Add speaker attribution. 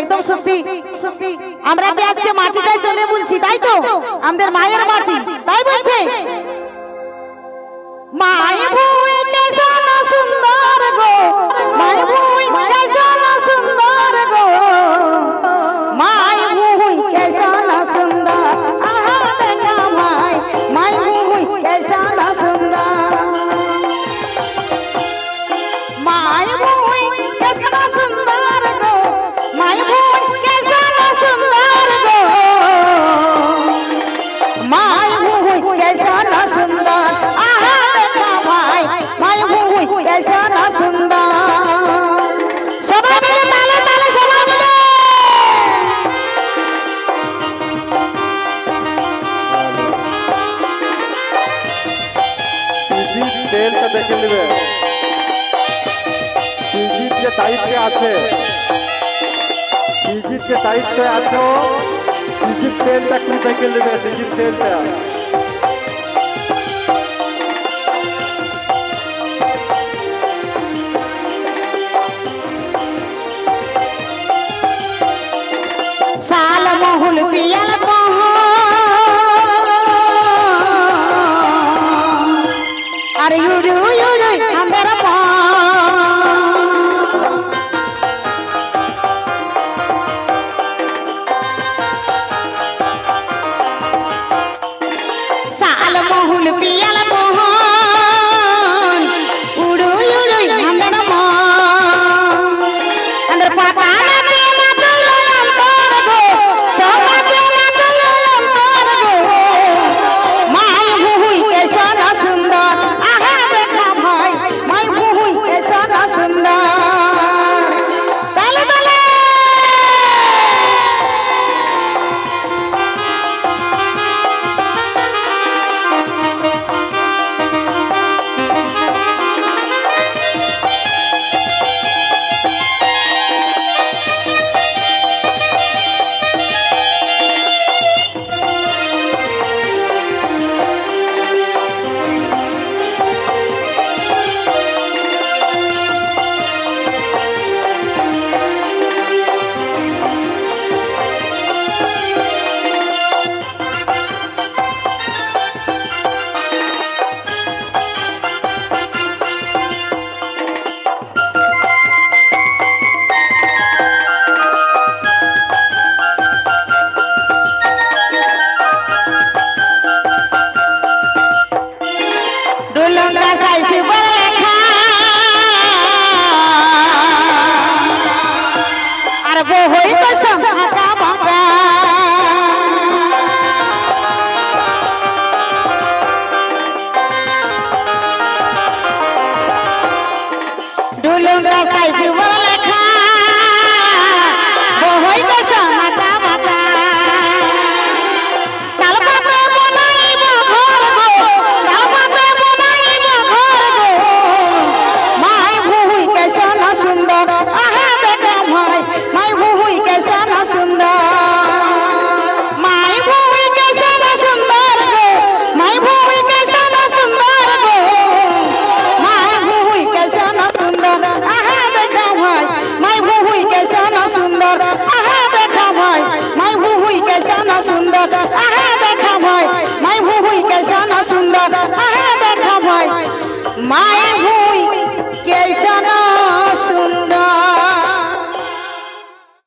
Speaker 1: একদম সত্যি। আমরা যে আজকে মাটিটায় চলে বলছি, তাই তো? আমাদের মায়ের মাটি, তাই বলছে? ডিটেলসে দেখে
Speaker 2: নেবে। টিজির যে দায়িত্বে আছে। টিজির যে দায়িত্বে আছে টিজির তেলটা কি দেখে নেবে টিজির তেলটা।
Speaker 1: হরি কসম আকা বাবা